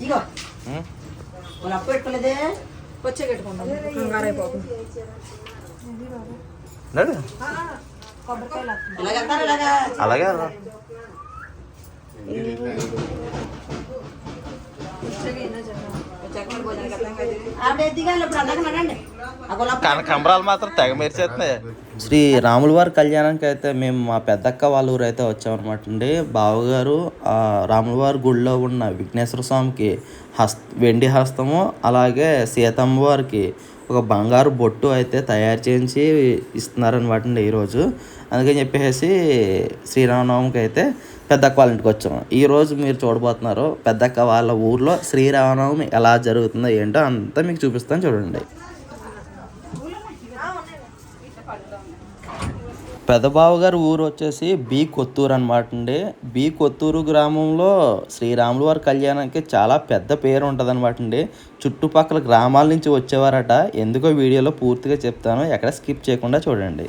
ఇగో? వాళ్ళు అప్పు పెట్టుకోలేదే వచ్చే అలాగే ఇప్పుడు అలాగే. నడండి ఆ గులాబీ కానీ కంబరాలు మాత్రం తెగ మెరిచేస్తున్నాయి శ్రీ రాముల వారి కళ్యాణానికి అయితే మేము మా పెద్దక్క వాళ్ళ ఊరు అయితే వచ్చామన్నమాట అండి. బావగారు ఆ రాముల వారి గుడిలో ఉన్న విఘ్నేశ్వర స్వామికి హస్త వెండి హస్తము అలాగే సీతమ్మ వారికి ఒక బంగారు బొట్టు అయితే తయారు చేయించి ఇస్తున్నారనమాట అండి ఈరోజు. అందుకని చెప్పేసి శ్రీరామనవమికి అయితే పెద్దక్క వాళ్ళ ఇంటికి వచ్చాం. ఈరోజు మీరు చూడబోతున్నారు పెద్దక్క వాళ్ళ ఊర్లో శ్రీరామనవమి ఎలా జరుగుతుందో ఏంటో అంతా మీకు చూపిస్తాను చూడండి. పెదబావ గారి ఊరు వచ్చేసి బి కొత్తూరు అనమాట అండి. బి కొత్తూరు గ్రామంలో శ్రీరాములు వారి కళ్యాణానికి చాలా పెద్ద పేరు ఉంటుంది అనమాట అండి. చుట్టుపక్కల గ్రామాల నుంచి వచ్చేవారట. ఎందుకో వీడియోలో పూర్తిగా చెప్తాను. ఎక్కడ స్కిప్ చేయకుండా చూడండి.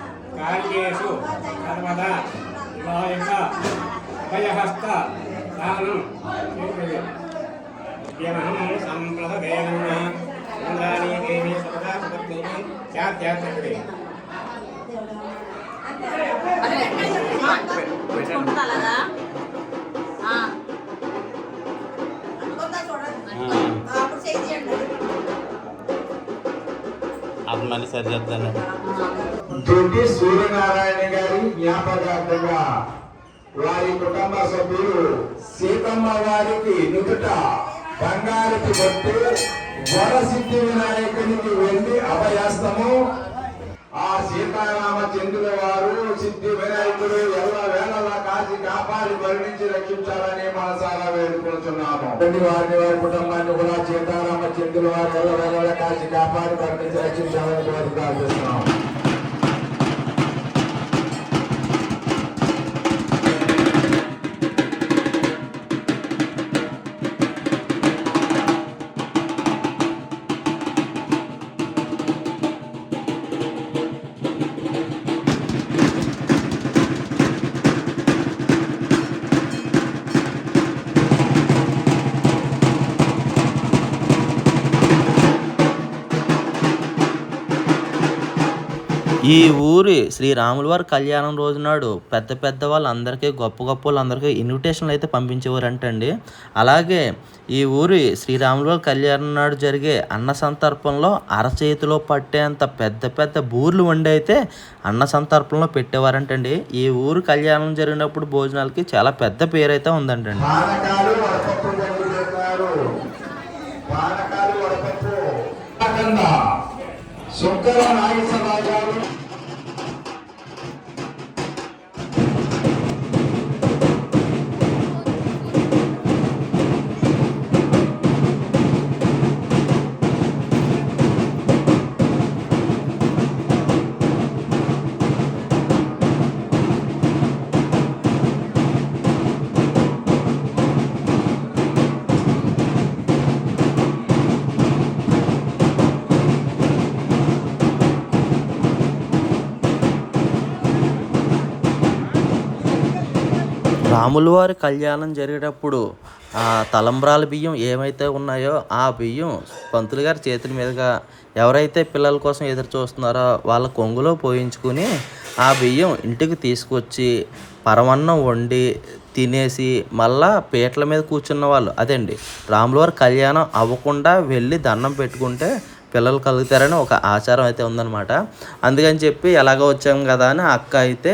కార్యేషు సర్వదా వినాయక అభయహస్త దానం యమహం సంప్రదవేన ఇంద్రాణీ దేవి. అనుకుందా చూడండి. ఆ, అప్పుడు చేయి తీయండి. మళ్ళీ సరి చెప్తాను దొడ్డి సూర్యనారాయణ గారి జ్ఞాపకార్థంగా వారి కుటుంబ సభ్యులు సీతమ్మ వారికి నుదుట బంగారుకి బొట్టు వరసిద్ధి వినాయకునికి వెళ్ళి అభయాస్తము ఆ సీతారామచంద్రుల వారు సిద్ధి వినాయకుడు ఎల్ల వేళలా కాచి కాపాడి పరిణించి రక్షించాలని మనసారా వేడుకుంటున్నాము. తండ్రి వారిని వారి కుటుంబాన్ని కూడా చేతారామ వారు వారి వేళలా కాశీ కాపాడి పరిణించి రక్షించాలని కోరి ప్రార్థిస్తున్నాము ఈ ఊరి శ్రీరాముల వారి కళ్యాణం రోజు నాడు పెద్ద పెద్ద వాళ్ళందరికీ గొప్ప గొప్ప వాళ్ళందరికీ ఇన్విటేషన్లు అయితే పంపించేవారంటండి. అలాగే ఈ ఊరి శ్రీరాముల వారి కళ్యాణం నాడు జరిగే అన్న సంతర్పణలో అరచేతిలో పట్టేంత పెద్ద పెద్ద బూర్లు వండి అయితే అన్న సంతర్పణలో పెట్టేవారంటండి. ఈ ఊరు కళ్యాణం జరిగినప్పుడు భోజనాలకి చాలా పెద్ద పేరు అయితే ఉందంటండి. పానకాలు నాగేశ్వరరావు రాముల వారి కళ్యాణం జరిగేటప్పుడు ఆ తలంబ్రాల బియ్యం ఏమైతే ఉన్నాయో ఆ బియ్యం పంతులు గారి చేతుల మీదుగా ఎవరైతే పిల్లల కోసం ఎదురు చూస్తున్నారో వాళ్ళ కొంగులో పోయించుకుని ఆ బియ్యం ఇంటికి తీసుకొచ్చి పరమన్నం వండి తినేసి మళ్ళా పీటల మీద కూర్చున్న వాళ్ళు. అదండి. రాములవారి కళ్యాణం అవ్వకుండా వెళ్ళి దండం పెట్టుకుంటే పిల్లలు కలుగుతారని ఒక ఆచారం అయితే ఉందన్నమాట. అందుకని చెప్పి ఎలాగో వచ్చాం కదా అని అక్క అయితే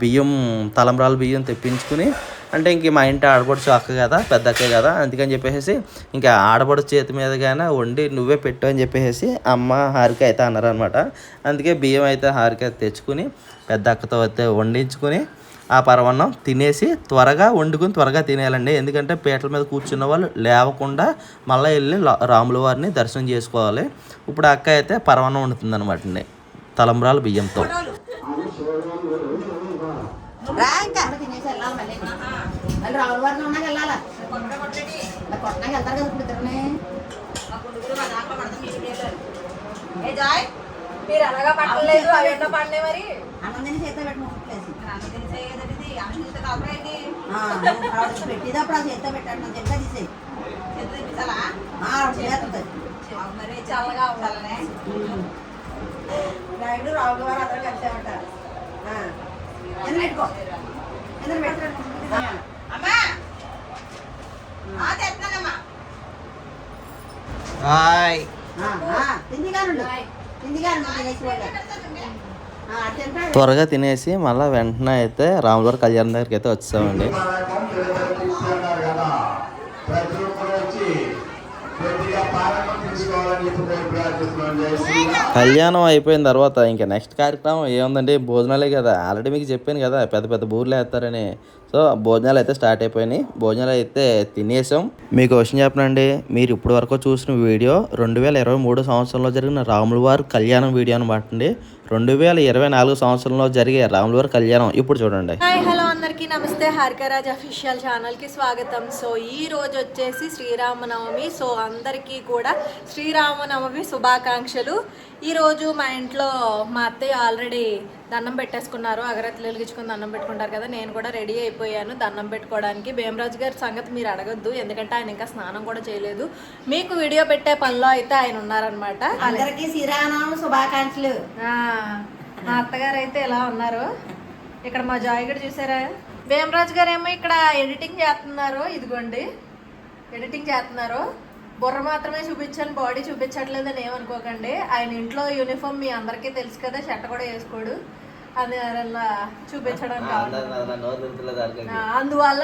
బియ్యం తలంబ్రాల బియ్యం తెప్పించుకుని అంటే ఇంక మా ఇంటి ఆడపడుచు అక్క కదా పెద్ద అక్క కదా అందుకని చెప్పేసి ఇంకా ఆడపడుచు చేతి మీదగానే వండి నువ్వే పెట్టు అని చెప్పేసి అమ్మ హారిక అయితే అన్నారనమాట అందుకే బియ్యం అయితే హారిక తెచ్చుకుని పెద్ద అక్కతో అయితే వండించుకుని ఆ పరవన్నం తినేసి త్వరగా వండుకుని త్వరగా తినేయాలండి. ఎందుకంటే పీటల మీద కూర్చున్న వాళ్ళు లేవకుండా మళ్ళీ వెళ్ళి రాముల వారిని దర్శనం చేసుకోవాలి. ఇప్పుడు ఆ అక్క అయితే పరవన్నం వండుతుంది అనమాట అండి బియ్యంతో. రా ఇంకా తినేసి వెళ్ళాలి మళ్ళీ మళ్ళీ రావుల వారిని ఉన్నాక వెళ్ళాలా? మరి కొట్టడానికి వెళ్తారు కదా ఇప్పుడు ఇద్దరుని. ఏ జాయ్ మీరు అలాగా పట్టలేదు అవి ఎన్నో పండే మరి? అన్నం తిని చేతితో పెట్టి ముక్కలేసి పెట్టేటప్పుడు ఆ చేతితో పెట్టాడు నా చేతితో తీసేయి. ఆ, ఆవిడ చేస్తుంది మరి చల్లగా ఉండాలనే. నాయుడు రావుల వారు అందరూ కలిసే ఉంటారు. హాయ్. త్వరగా తినేసి మళ్ళీ వెంటనే అయితే రాములవారి కళ్యాణం దగ్గరికి అయితే వచ్చామండి పానకం పిల్లలు తీసుకున్నారు కదా ప్రతి ఒక్కరు వచ్చి కొద్దిగా పానకం తీసుకోవాలని చెప్పి నేను ప్రార్థిస్తున్నాను జై శ్రీరామ్. కళ్యాణం అయిపోయిన తర్వాత ఇంకా నెక్స్ట్ కార్యక్రమం ఏముందండి? భోజనాలే కదా. ఆల్రెడీ మీకు చెప్పాను కదా పెద్ద పెద్ద బూర్లు వేస్తారని. సో భోజనాలు అయితే స్టార్ట్ అయిపోయినాయి. భోజనాలు అయితే తినేసాం. మీకు క్వశ్చన్ చెప్పనండి మీరు ఇప్పటి వరకు చూసిన వీడియో రెండు వేల ఇరవై మూడో సంవత్సరంలో జరిగిన రాముల వారు కళ్యాణం వీడియో అనమాట అండి. రెండు వేల ఇరవై నాలుగు సంవత్సరంలో జరిగే రాములవారి కళ్యాణం. ఇప్పుడు చూడండి. హాయ్ హలో అందరికీ నమస్తే. హారికరాజ్ అఫీషియల్ ఛానల్కి స్వాగతం. సో ఈ రోజు వచ్చేసి శ్రీరామనవమి. సో అందరికీ కూడా శ్రీరామనవమి శుభాకాంక్షలు. ఈరోజు మా ఇంట్లో మా అత్తయ్య ఆల్రెడీ దండం పెట్టేసుకున్నారు. అగరత్తులు వెలిగించుకుని దండం పెట్టుకుంటారు కదా. నేను కూడా రెడీ అయిపోయాను దండం పెట్టుకోవడానికి. భీమరాజు గారి సంగతి మీరు అడగొద్దు ఎందుకంటే ఆయన ఇంకా స్నానం కూడా చేయలేదు. మీకు వీడియో పెట్టే పనిలో అయితే ఆయన ఉన్నారనమాట అందరికీ శ్రీరామనవమి శుభాకాంక్షలు. మా అత్తగారు అయితే ఎలా ఉన్నారు? ఇక్కడ మా జాయ్ కూడా చూసారా? భీమరాజు గారు ఏమో ఇక్కడ ఎడిటింగ్ చేస్తున్నారు. ఇదిగోండి. ఎడిటింగ్ చేస్తున్నారు. బుర్ర మాత్రమే చూపించాను బాడీ చూపించట్లేదని ఏమనుకోకండి. ఆయన ఇంట్లో యూనిఫామ్ మీ అందరికీ తెలుసు కదా షర్ట్ కూడా వేసుకోడు. అది అలా చూపించడానికి అందువల్ల.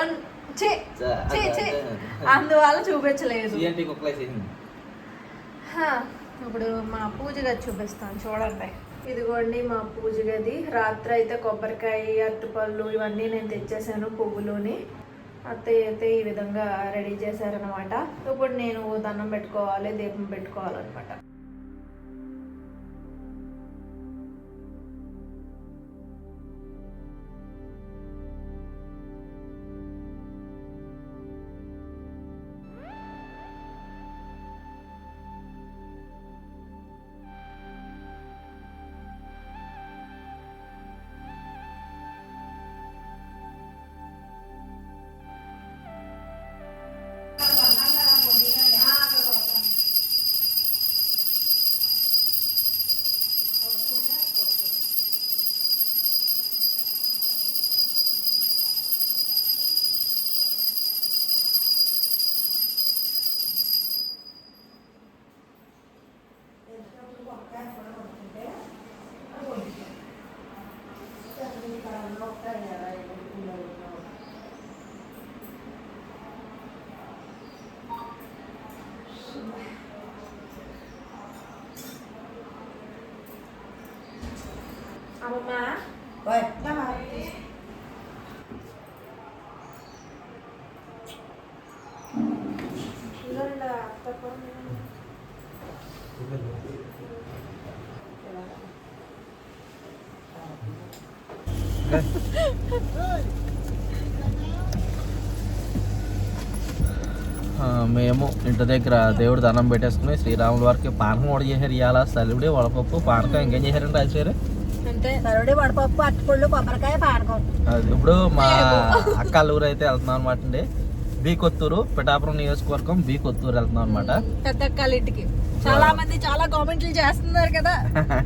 అందువల్ల చూపించలేదు. ఇప్పుడు మా పూజ గది చూపిస్తాను చూడండి. ఇదిగోండి మా పూజ గది. రాత్రి అయితే కొబ్బరికాయ అరటిపళ్ళు ఇవన్నీ నేను తెచ్చేసాను పువ్వులోని. అత్తయ్య అయితే ఈ విధంగా రెడీ చేశారనమాట ఇప్పుడు నేను దండం పెట్టుకోవాలి దీపం పెట్టుకోవాలన్నమాట. అమ్మమ్మ ఓయ్, చూడండి అత్త కూడా ఆ, మేము ఇంటి దగ్గర దేవుడు దండం పెట్టేసుకుని శ్రీరాముల వారికి పానకం కూడా చేశారు ఇవాళ సలివిడి వడపప్పు పానకం ఇంకేం చేశారండి రాజుగారు ఇప్పుడు మా అక్క ఊరు అయితే వెళ్తున్నాం అనమాట అండి. బి కొత్తూరు పిఠాపురం నియోజకవర్గం బి కొత్తూరు వెళ్తున్నాం అనమాట పెద్ద ఇంటికి. చాలా మంది చాలా కామెంట్లు చేస్తున్నారు కదా.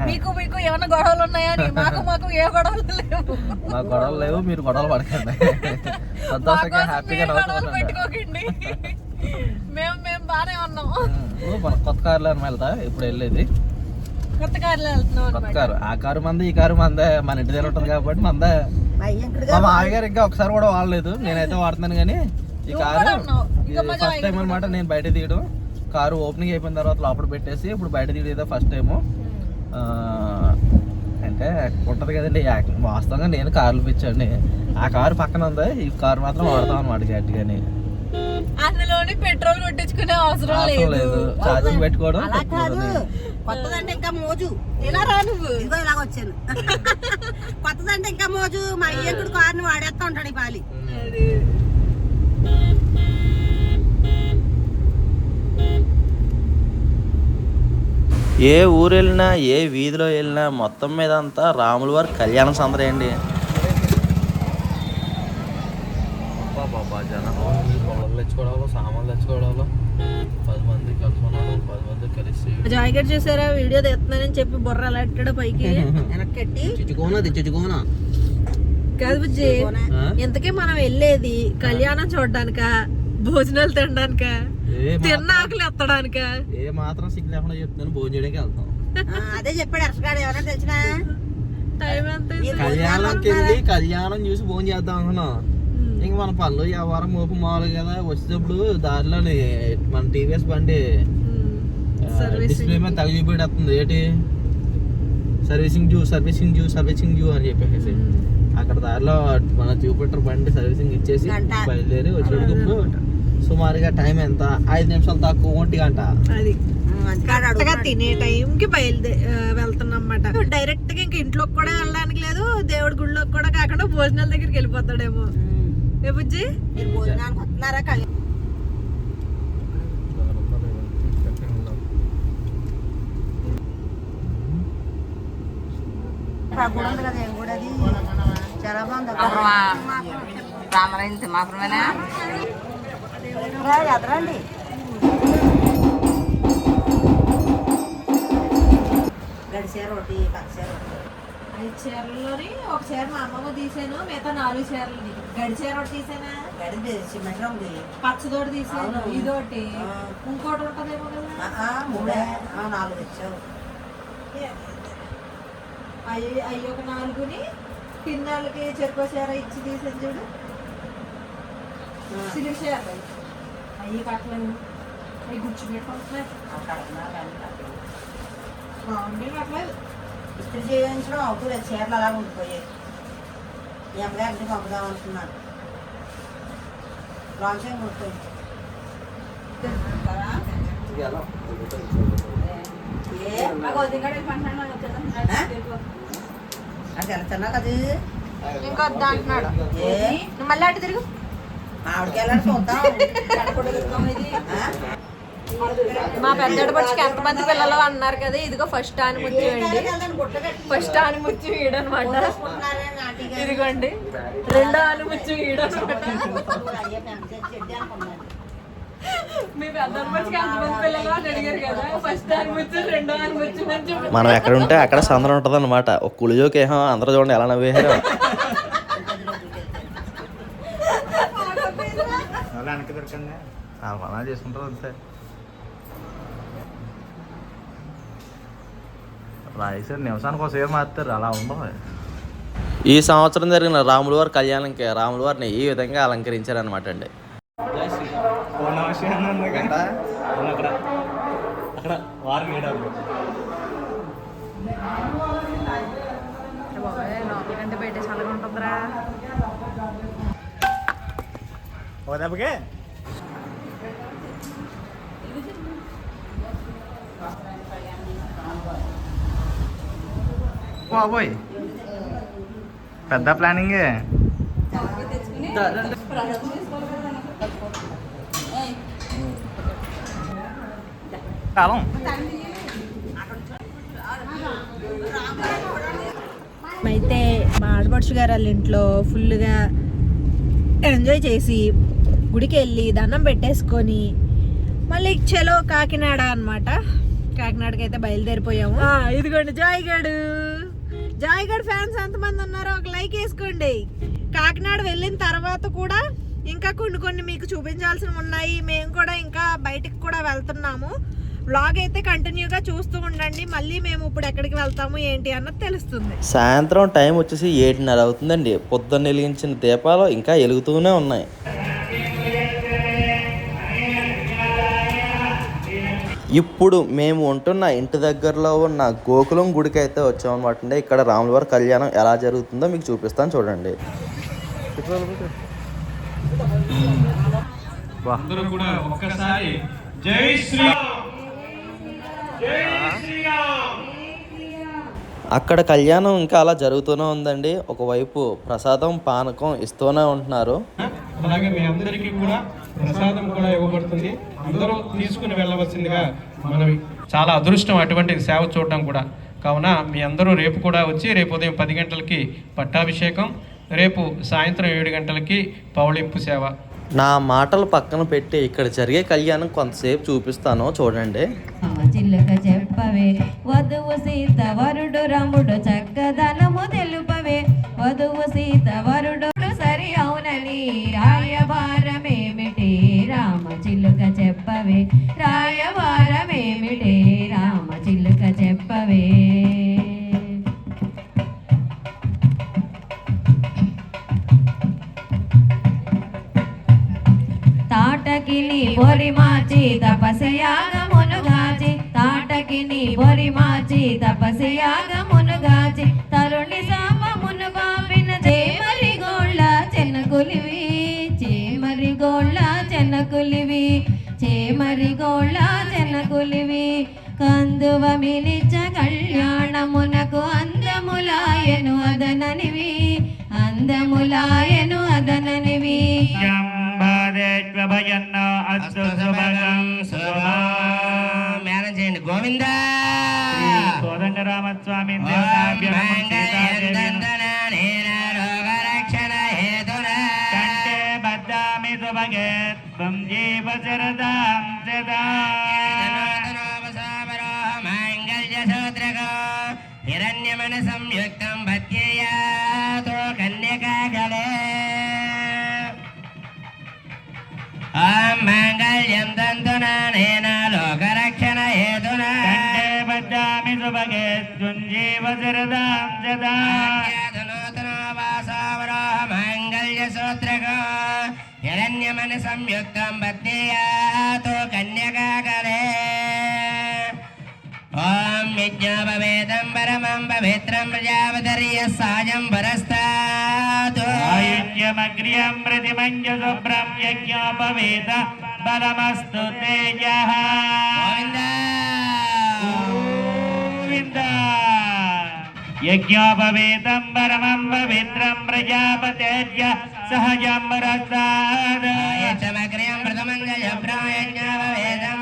మీకు మీకు ఏమైనా గొడవలు ఉన్నాయని మాకు మాకు ఏ గొడవలు లేవు. మా గొడవలు లేవు మీరు గొడవలు పడకండి. సంతోషంగా హ్యాపీగా పెట్టుకోకండి. మేము మేము బానే ఉన్నాం. మన కొత్త కారులో వెళ్తా? ఇప్పుడు వెళ్ళేది. కొత్త కార్లో వెళ్తున్నాం కొత్త కారు. ఆ కారు మందే ఈ కారు మందే. మన ఇంటి దగ్గర ఉంటుంది కాబట్టి మందే. మా అయ్యంకుడు మా మామయ్య గారు ఇంకా ఒకసారి కూడా వాడలేదు. నేనైతే వాడుతున్నాను కానీ ఈ కారు ఫస్ట్ టైం అనమాట నేను బయట తీయడం. కారు ఓపెనింగ్ అయిపోయిన తర్వాత లోపల పెట్టేసి ఇప్పుడు బయట తీయడం ఫస్ట్ టైము అంటే ఉంటది కదండి. యాక్- వాస్తవంగా నేను కార్లు పిచ్చాండి ఆ కారు పక్కన ఉంది. ఈ కారు మాత్రం వాడతాం అనమాట గట్టిగాని. అందులోని పెట్రోల్ కొట్టించుకునే అవసరం లేదు. ఛార్జింగ్ పెట్టుకోవడం. కొత్తదంటే ఇంకా మోజు. ఇలా రా నువ్వు? ఇదిగో ఇలాగ వచ్చాను. కొత్తదంటే ఇంకా మోజు. మా అయ్యంకుడు కారుని వాడేస్తా ఉంటాడు ఈ పాలి. ఏ ఊరు వెళ్ళినా ఏ వీధిలో వెళ్ళినా మొత్తం మీద అంతా రాముల వారి కళ్యాణ సందడి అండి. బాబా జనం. పొలం తెచ్చుకోవడాలో సామాన్లు తెచ్చుకోవడాలో. పది మంది కలుసుకున్నాడు పది మంది కలిసి జాకెట్ చూసారా? వీడియో తెస్తున్నానని చెప్పి బుర్ర అలా ఎట్టాడు పైకి. చుచ్చుకోనది చుచ్చుకోనా కాదు బుజ్జి ఇంతకీ మనం వెళ్ళేది కళ్యాణం చూడడానిక? భోజనాలు తినడానిక? తిన్న ఆకలి ఎత్తడానిక? ఏ మాత్రం సిగ్గు లేకుండా చెప్తున్నాను భోజనం చేయడానికి వెళ్తాం. ఆ, అదే చెప్పాడు అర్షగాడు ఎవరైనా తెలిసిన? కళ్యాణంకి వెళ్ళి కళ్యాణం చూసి భోజనం చేద్దాం అనుకున్నాం. ఇంక మన పనులు వ్యవహారం మోపు మామూలు కదా వచ్చేటప్పుడు దారిలోని మన టీవీఎస్ బండి. డిస్ప్లే మీద తగ చూపెట్టేస్తుంది ఏంటి? సర్వీసింగ్ జూ సర్వీసింగ్ జూ సర్వీసింగ్ జూ అని చెప్పేసి. అక్కడ దారిలో మన జూపిటర్ బండి సర్వీసింగ్ ఇచ్చేసి. బయలుదేరి వచ్చేటప్పుడు సుమారుగా టైం ఎంత? ఐదు నిమిషాలు తక్కువ ఒంటి గంట. కరెక్ట్గా అడుగుతున్నాడు. తినే టైంకి బయలుదే వెళ్తున్నాం అన్నమాట డైరెక్ట్గా ఇంక ఇంట్లోకి కూడా వెళ్ళడానికి లేదు. దేవుడి గుడిలోకి కూడా కాకుండా భోజనాల దగ్గరికి వెళ్ళిపోతాడేమో. ఏ బుజ్జి? మీరు భోజనానికి వస్తున్నారా? గుడి ఉంది కదా ఏం గుడి అది చాలా బాగుంది రామరాజు తిమ్మాపురమేనా ఎదరండి గడిచారు ఒకటి పచ్చారు ఐదు చీరల్లోని ఒక చీర మా అమ్మమ్మ తీసాను మిగతా నాలుగు చీరలు గడి చీర ఒకటి తీసానా గడి సిమెంట్ ఉంది పచ్చదోటి తీసాను. ఇదోటి. ఇంకోటి ఉంటదేమో కదా మూడే నాలుగు తెచ్చావు అవి అవి ఒక నాలుగుని పిన్నాళ్ళకి చెరుకు చీర ఇచ్చి తీసాను చూడు. సిలువ చీర అవి కట్టలేము అవి గుచ్చి పెట్టుకుంటున్నాయి బాగుండే కట్టలేదు. ఇస్త్రీ చేయించడం అవుతుంది చీరలు అలా ఉండిపోయాయి ఈ అమ్మగారికి పంపుదాం అనుకున్నాను. లాంచ్ ఏం? కొనుక్కోండి ఏ అది వెళ్తున్నా కదా ఇంకా వద్దా అంటున్నాడు. నువ్వు మళ్ళీ అటు తిరుగు. ఆవిడకి వెళ్ళాలి చూద్దాం? మా పెద్దడి పచ్చికి ఎంతమంది పిల్లలు అన్నారు కదా ఇదిగో ఫస్ట్ ఆనిముత్యం అండి. ఫస్ట్ ఆనిముత్యం ఈడనమాట. ఇదిగోండి. రెండో ఆనిముత్యం ఈడనమాట. మనం ఎక్కడ ఉంటే అక్కడ సందరం ఉంటుంది అనమాట ఒక కుളിజోకి ఏమో అందరూ చూడండి ఎలా నవ్వేశారు. అలా చేసుకుంటారు అంతే. నిమిషానికి మారుతారు అలా ఉండవు. ఈ సంవత్సరం జరిగిన రాముల వారి కళ్యాణంకి రాముల వారిని ఈ విధంగా అలంకరించారనమాట అండి అక్కడ అక్కడ వారు వేయడాలు లోపలికంటే బయట చల్లగా ఉంటుందిరా ఓ దెబ్బకే బాబోయ్ పెద్ద ప్లానింగే కాలం. అయితే మా ఆడపడుచు గారు వాళ్ళ ఇంట్లో ఫుల్గా ఎంజాయ్ చేసి గుడికి వెళ్ళి దండం పెట్టేసుకొని మళ్ళీ చలో కాకినాడ అన్నమాట. కాకినాడకి అయితే బయలుదేరిపోయాము ఇదిగోండి జాయిగడు. జాయిగడ్ ఫ్యాన్స్ ఎంతమంది ఉన్నారో ఒక లైక్ వేసుకోండి. కాకినాడ వెళ్ళిన తర్వాత కూడా ఇంకా కొన్ని కొన్ని మీకు చూపించాల్సినవి ఉన్నాయి. మేము కూడా ఇంకా బయటికి కూడా వెళ్తున్నాము. వ్లాగ్ అయితే కంటిన్యూగా చూస్తూ ఉండండి. మళ్ళీ మేము ఇప్పుడు ఎక్కడికి వెళ్తాము ఏంటి అన్నది తెలుస్తుంది. సాయంత్రం టైం వచ్చేసి ఏడున్నర అవుతుందండి. పొద్దున్న వెలిగించిన దీపాలు ఇంకా వెలుగుతూనే ఉన్నాయి. ఇప్పుడు మేము ఉంటున్న ఇంటి దగ్గరలో ఉన్న గోకులం గుడికి అయితే వచ్చామన్నమాట అండి. ఇక్కడ రాములవారి కళ్యాణం ఎలా జరుగుతుందో మీకు చూపిస్తాను చూడండి. అందరూ కూడా ఒక్కసారి జై శ్రీరామ్ జై శ్రీరామ్! అక్కడ కళ్యాణం ఇంకా అలా జరుగుతూనే ఉందండి. ఒకవైపు ప్రసాదం పానకం ఇస్తూనే ఉంటున్నారు. అలాగే మీ అందరికీ కూడా ప్రసాదం కూడా ఇవ్వబడుతుంది. అందరూ తీసుకుని వెళ్ళవలసిందిగా మనవి చాలా అదృష్టం అటువంటి సేవ చూడడం కూడా. కావున మీ అందరూ రేపు కూడా వచ్చి రేపు ఉదయం పది గంటలకి పట్టాభిషేకం రేపు సాయంత్రం ఏడు గంటలకి పౌళింపు సేవ. నా మాటలు పక్కన పెట్టి ఇక్కడ జరిగే కళ్యాణం కొంతసేపు చూపిస్తాను చూడండి. తెలుపవే. వధువు సీత వరుడు రాముడు చక్కదనము తెలుపవే. వధువు సీత వరుడు సరి అవునని రాయవారమేమిటి రామ చిలుక చెప్పవే. రాయవారమేమిటి రామ చిలుక చెప్పవే. తాటకిని బొరి మాచి తపసయాగమును తాటకిని బొరి మాచి తపసయాగమును గాచి తరుణి సామమును బాపిన చేమరి గోళ్ళ చెన్నకులివి చేమరి గోళ్ళ చెన్నకులివి చేమరి గోళ్ళ చెన్నకులివి కందువ మిలిచ కళ్యాణమునకు అందములాయను అదననివి అందములాయను అదననివి. మేడం చేయండి గోవింద కోదండరామస్వామి కంటే బద్దామి సుభగే త్వం జీవ శరదాం సదా హిరణ్యమన సంయుక్తం భత్యేయాతో కన్యకాగలే ఓం మాంగళ్యం తంతునా हिरण्यमन संयुक्त पत्नीयातो कन्यकाकरे ओम यज्ञोपवेदं परमं पवित्रं प्रजावतर्य सायं परस्तात् आयुज्यमग्र्यं प्रतिमञ्जसुभ्रं यज्ञोपवेद यज्ञोपवेदं परमं पवित्रं प्रजापतेर्य सहजं वरदानाय समग्र्यं प्रथमं जयप्रायज्ञोपवेदं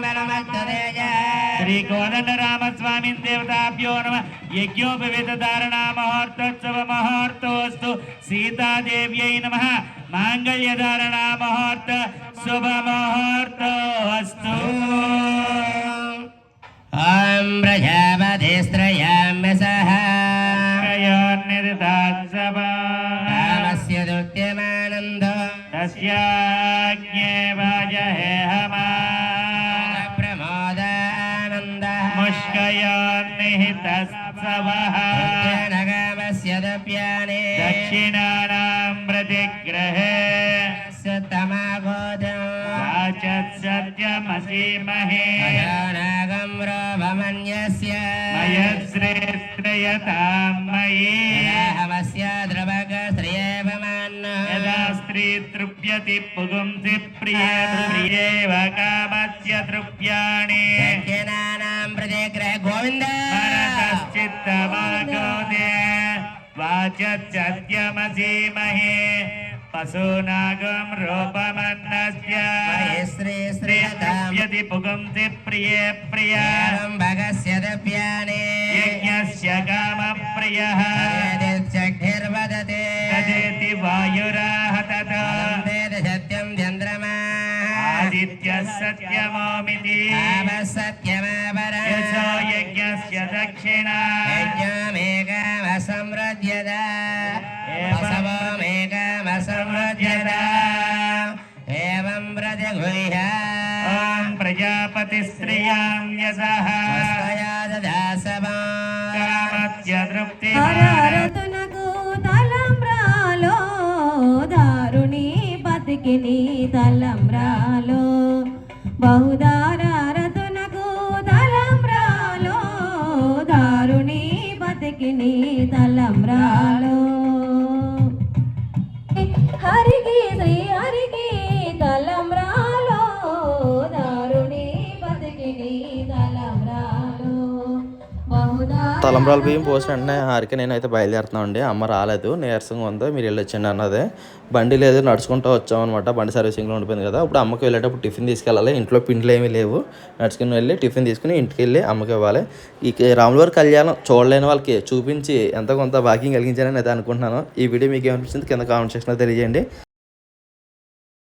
श्रीकोदण्डरामस्वामिन् देवताभ्यो नमः। यज्ञोपवेदधारणामहोर्तोत्सवमहोर्तोऽस्तु। सीतादेव्यै नमः। माङ्गल्यधारणामहोर्त शुभमहोर्त। धीमहि। नागं रोभमन्यस्य मयत्श्रेश्रयतां मयि। हवस्य स्त्री तृप्यति पुगुंसि प्रिये प्रियेव कामस्य तृप्याणि। जनानां प्रति ग्रह गोविन्द। పశూనాగం రూపమన్నస్య శ్రీ శ్రీయతాం పుగుంసి ప్రియే ప్రియా భగస్య దప్యానే యజ్ఞస్య కామ ప్రియః చక్షిర్వదతే తదేతి వాయురాహ తత వేద సత్యం చంద్రమా ఆదిత్యः సత్యమోమితి సత్యమాపర యజ్ఞస్య దక్షిణా యజ్ఞమేకమసమృజ్యత రాజసః కామత్య తృప్తి తలంబ్రాలో దారుణి బతికిని తలంబ్రాలో. బహుదారతునకు తలంబ్రాలో దారుణి బతికిని తలంబ్రాల బియ్యం పోసిన వెంటనే హారిక నేనైతే బయలుదేరుతున్నామండి అమ్మ రాలేదు నీరసంగా ఉందో మీరు వెళ్ళొచ్చండి అన్నదే. బండి లేదు నడుచుకుంటూ వచ్చామన్నమాట బండి సర్వీసింగ్లో ఉండిపోయింది కదా. ఇప్పుడు అమ్మకి వెళ్ళేటప్పుడు టిఫిన్ తీసుకెళ్ళాలి. ఇంట్లో పిండిలు ఏమీ లేవు. నడుచుకుని వెళ్ళి టిఫిన్ తీసుకుని ఇంటికి వెళ్ళి అమ్మకి ఇవ్వాలి. ఈ రాములవారి కళ్యాణం చూడలేని వాళ్ళకి చూపించి ఎంత కొంత వాకింగ్ కలిగించాలని అయితే అనుకుంటున్నాను. ఈ వీడియో మీకు ఏమనిపించింది కింద కామెంట్ సెక్షన్లో తెలియజేయండి.